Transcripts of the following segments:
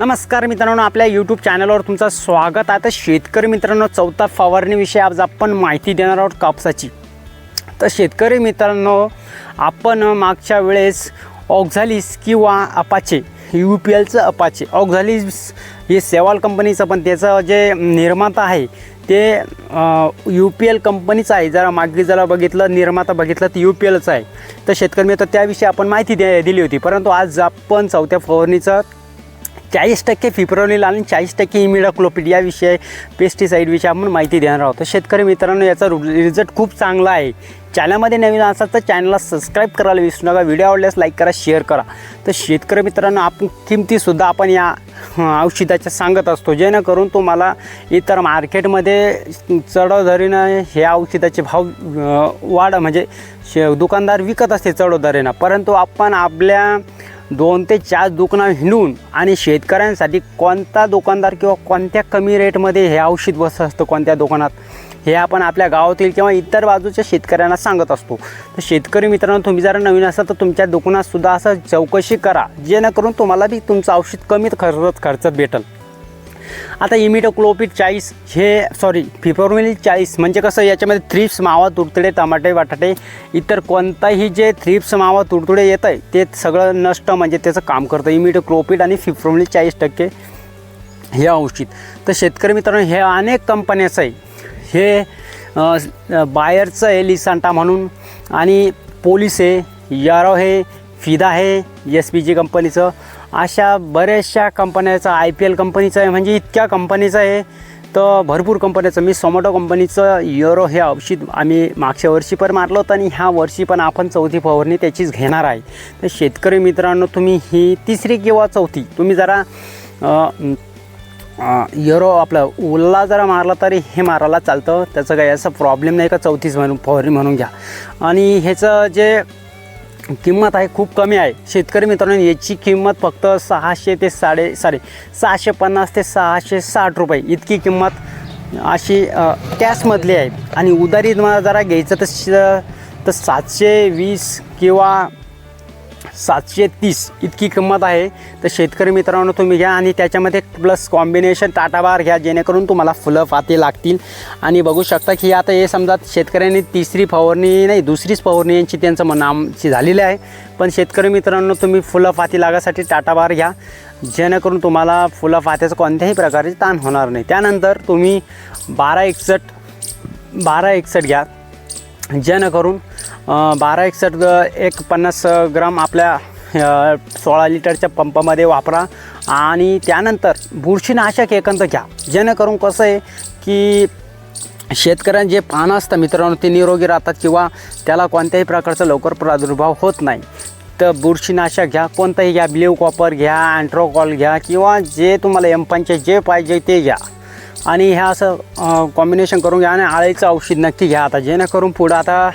नमस्कार मित्रांनो आपल्या यूट्यूब चॅनलवर तुमचं स्वागत आहे. तर शेतकरी मित्रांनो चौथा फवारणीविषयी आज आपण माहिती देणार आहोत कापसाची. तर शेतकरी मित्रांनो आपण मागच्या वेळेस ऑक्झालिस किंवा अपाचे यू पी एलचं अपाचे ऑक्झालिस हे सेवाल कंपनीचं पण त्याचं जे निर्माता आहे ते यू पी एल कंपनीचं आहे. जरा मागे जरा बघितलं निर्माता बघितलं तर यू पी एलचं आहे. तर शेतकरी मित्र त्याविषयी आपण माहिती दे दिली होती. परंतु आज आपण चौथ्या फवारणीचं चाळीस टक्के फिप्रोनिल आणि चाळीस टक्के इमिडाक्लोपिड या विषय पेस्टिसाईडविषयी आपण माहिती देणार आहोत. तर शेतकरी मित्रांनो याचा रिझल्ट खूप चांगला आहे. चॅनलमध्ये नवीन असाल तर चॅनलला सबस्क्राईब करायला विसरू नका. व्हिडिओ आवडल्यास लाईक करा शेअर करा. तर शेतकरी मित्रांनो आपण किमतीसुद्धा आपण या औषधाच्या सांगत असतो. जेणेकरून तुम्हाला इतर मार्केटमध्ये चढवधरीनं हे औषधाचे भाव वाढ म्हणजे शे दुकानदार विकत असते चढवधरीनं परंतु आपण आपल्या दोन ते चार दुकानं हिंडून आणि शेतकऱ्यांसाठी कोणता दुकानदार किंवा कोणत्या कमी रेटमध्ये हे औषध बसत असतं कोणत्या दुकानात हे आपण आपल्या गावातील किंवा इतर बाजूच्या शेतकऱ्यांना सांगत असतो. तर शेतकरी मित्रांनो तुम्ही जर नवीन असाल तर तुमच्या दुकानातसुद्धा असं चौकशी करा जेणेकरून तुम्हाला बी तुमचं औषध कमीत खर्च खर्चात भेटेल. आता इमिडोक्लोपिड चाळीस हे सॉरी फिफॉर्मिल चाळीस म्हणजे कसं याच्यामध्ये थ्रिप्स मावा तुडतुडे टमाटे बटाटे इतर कोणताही जे थ्रिप्स मावा तुडतुडे येत आहे ते सगळं नष्ट म्हणजे त्याचं काम करतं. इमिडोक्लोपिड आणि फिफॉर्मिल चाळीस टक्के हे औषध. तर शेतकरी मित्रांनो हे अनेक कंपन्याचं आहे. हे बायरचं आहे लिसांटा म्हणून. आणि पोलीस आहे यारो हे फिदा आहे एस पी जी कंपनीचं. अशा बऱ्याचशा कंपन्याचं आय पी एल कंपनीचं आहे म्हणजे इतक्या कंपनीचं आहे. तर भरपूर कंपन्याचं मी सोमोटो कंपनीचं युरो हे औषध आम्ही मागच्या वर्षी पण मारलं होतं आणि ह्या वर्षी पण आपण चौथी फवारणी त्याचीच घेणार आहे. तर शेतकरी मित्रांनो तुम्ही ही तिसरी किंवा चौथी तुम्ही जरा युरो आपलं उल्ला जरा मारला तरी हे मारायला चालतं. त्याचं काही असं प्रॉब्लेम नाही का? चौथीच म्हणून फवारणी म्हणून घ्या. आणि ह्याचं जे किंमत आहे खूप कमी आहे. शेतकरी मित्रांनो याची किंमत फक्त सहाशे ते साडे साडे सहाशे पन्नास ते सहाशे साठ रुपये. इतकी किंमत अशी कॅशमधली आहे. आणि उदारी तुम्हाला जरा घ्यायचं तर तर सातशे वीस किंवा सातशे तीस इतकी किंमत आहे. तर शेतकरी मित्रांनो तुम्ही घ्या आणि त्याच्यामध्ये प्लस कॉम्बिनेशन टाटाबार घ्या जेणेकरून तुम्हाला फुलं फाती लागतील. आणि बघू शकता की आता हे समजा शेतकऱ्यांनी तिसरी फवारणी नाही दुसरीच फवारणी यांची त्यांचं मन नामची झालेली आहे. पण शेतकरी मित्रांनो तुम्ही फुलं फाती लागासाठी टाटाबार घ्या. जेणेकरून तुम्हाला फुलं फात्याचं कोणत्याही प्रकारचे ताण होणार नाही. त्यानंतर तुम्ही बारा एकसट बारा एकसट घ्या. जेणेकरून बारा एकसठ एक पन्नास ग्राम आपल्या सोळा लिटरच्या पंपामध्ये वापरा. आणि त्यानंतर बुरशीनाशक एकंत घ्या. जेणेकरून कसं आहे की शेतकऱ्यांचे जे पानं असतं मित्रांनो ते निरोगी राहतात किंवा त्याला कोणत्याही प्रकारचा लवकर प्रादुर्भाव होत नाही. तर बुरशीनाशक घ्या कोणताही घ्या ब्ल्यू कॉपर घ्या अँट्रोकॉल घ्या किंवा जे तुम्हाला एम्पांचे जे पाहिजे ते घ्या. आणि ह्या असं कॉम्बिनेशन करून घ्या आणि आळीचं औषध नक्की घ्या आता. जेणेकरून पुढं आता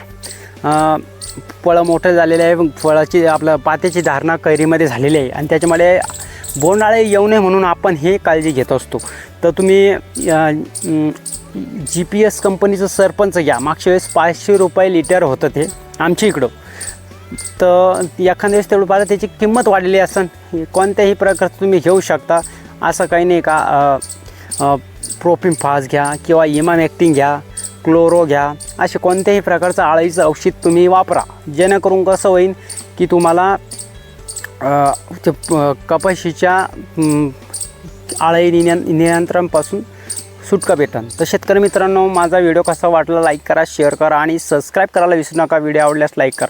फळं मोठं झालेलं आहे फळाची आपलं पात्याची धारणा कैरीमध्ये झालेली आहे. आणि त्याच्यामुळे बोंडाळे येऊ नये म्हणून आपण हे काळजी घेत असतो. तर तुम्ही जी पी एस कंपनीचं सरपंच घ्या. मागच्या वेळेस पाचशे रुपये लिटर होतं ते आमच्या इकडं. तर एखाद्या वेळेस तेवढं पाहिलं त्याची किंमत वाढलेली असेल कोणत्याही प्रकारचं तुम्ही घेऊ शकता. असं काही नाही का प्रोपिन फास घ्या किंवा इमामॅक्टिंग घ्या. क्लोरो घ्या. असे कोणत्याही प्रकारचं आळीचं औषध तुम्ही वापरा. जेणेकरून कसं होईल की तुम्हाला कपाशीच्या आळी नियंत्रणापासून सुटका भेटन. तर शेतकरी मित्रांनो माझा व्हिडिओ कसा वाटला लाईक करा शेअर करा आणि सबस्क्राईब करायला विसरू नका. व्हिडिओ आवडल्यास लाईक करा.